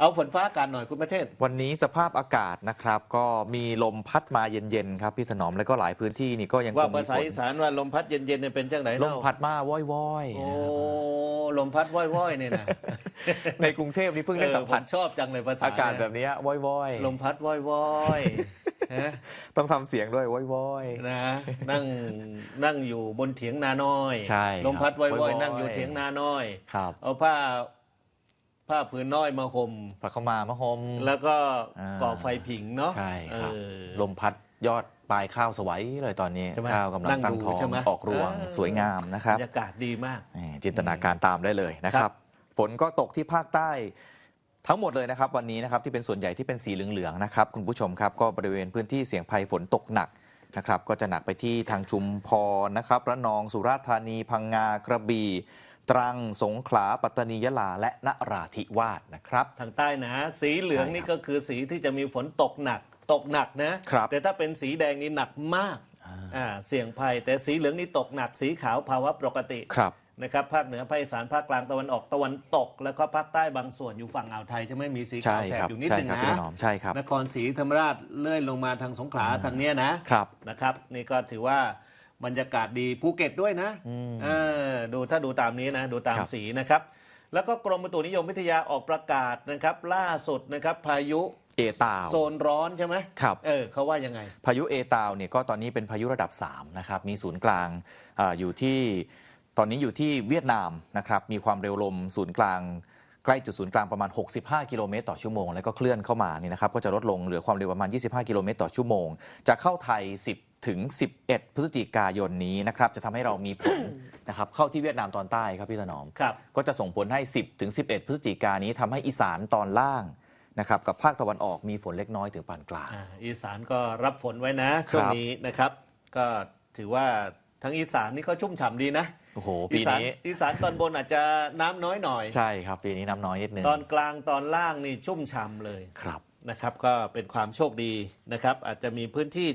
เอาฝนฟ้าอากาศหน่อยคุณประเทศ วันนี้สภาพอากาศนะครับ ก็มีลมพัดมาเย็นๆครับพี่ถนอมแล้วก็หลายพื้นที่นี่ก็ยังคว่างมีภาษาฝนอีสานว่าลมพัดเย็นๆเนี่ยเป็นจังไหนลเล่ามพัดมาว่อยโอ้ลมพัดว่อยๆเนี่ยนะๆ ในกรุงเทพนี่เพิ่งได้สัมผัสเออผชอบจังเลยภาษาอากาศเนี่ยแบบเนี้ยว่อยๆลมพัดว่อยๆฮะต้องทำเสียงด้วยว่อย นะนั่งนั่งอยู่บนเถียงนาน้อย ใช่ลมพัดครับว่อยว่อยๆๆนั่งอยู่เถียงนาน้อย ๆ ครับ เอาผ้า ผ้าผืนน้อยมาห่มผักเข้ามามะฮมแล้วก็อ่าก่อไฟผิงเนาะใช่ครับเออลมพัดยอดปลายข้าวสวยเลยตอนนี้ใช่ไหมข้าวกำลังนั่งตั้งดูท้องใช่ไหมออกรวงเออสวยงามนะครับบรรยากาศดีมากนี่จินตนาการตามได้เลยนะคครัรับบฝนก็ตกที่ภาคใต้ทั้งหมดเลยนะครับวันนี้นะครับที่เป็นส่วนใหญ่ที่เป็นสีเหลืองๆนะครับคุณผู้ชมครับก็บริเวณพื้นที่เสี่ยงภัยฝนตกหนักนะครับก็จะหนักไปที่ทางชุมพรนะครับระนองสุราษฎร์ธานีพังงากระบี่ ตรังสงขลาปัตตานียะลาและนราธิวาสนะครับ ทางใต้นะ สีเหลืองใช่ครับนี่ก็คือสีที่จะมีฝนตกหนักตกหนักนะ ครับแต่ถ้าเป็นสีแดงนี่หนักมากอ่าเสี่ยงภัย แต่สีเหลืองนี่ตกหนักสีขาวภาวะปกติครับนะครับภาคเหนือภาคอีสานภาคกลางตะวันออกตะวันตก แล้วก็ภาคใต้บางส่วนอยู่ฝั่งอ่าวไทยจะไม่มีสีใช่ขาวแถบครับอยู่นิดใช่นึงครับนะพี่ถนอมใช่ครับนครศรีธรรมราชเลื่อยลงมาทางสงขลาทางเนี้ยนะครับนะครับ นี่ก็ถือว่า บรรยากาศดีภูเก็ตด้วยนะเออดูถ้าดูตามนี้นะ ดูตามครับสีนะครับ แล้วก็กรมอุตุนิยมวิทยาออกประกาศนะครับ ล่าสุดนะครับพายุเอตาวโซนร้อนใช่ไหมครับเออเขาว่ายังไง พายุเอตาวเนี่ยก็ตอนนี้เป็นพายุระดับ 3 นะครับ มีศูนย์กลางอาอยู่ที่ตอนนี้อยู่ที่เวียดนามนะครับ มีความเร็วลมศูนย์กลางใกล้จุดศูนย์กลางประมาณ 65 กิโลเมตรต่อชั่วโมง แล้วก็เคลื่อนเข้ามานี่นะครับก็จะลดลงเหลือความเร็วประมาณ 25 กิโลเมตรต่อชั่วโมง จะเข้าไทย 10 ถึง 11 พฤศจิกายนนี้นะครับจะทำให้เรามีผล นะครับเข้าที่เวียดนามตอนใต้ครับพี่ถนอม ครับ ก็จะส่งผลให้ 10 ถึง 11 พฤศจิกายนนี้ทำให้อีสานตอนล่างนะครับกับภาคตะวันออกมีฝนเล็กน้อยถึงปานกลาง อ่าอีสานก็รับฝนไว้นะ ช่วงนี้นะครับ ก็ถือว่าทั้งอีสานนี่ก็ชุ่มฉ่ำดีนะโอ้โหอีปีสานนี้ อีสานตอนบนอาจจะน้ำน้อยหน่อย ใช่ครับปีนี้น้ำน้อยนิดนึงตอนกลางตอนล่างนี่ชุ่มฉ่ำเลยครับ นะครับ ก็เป็นความโชคดีนะครับ อาจจะมีพื้นที่ที่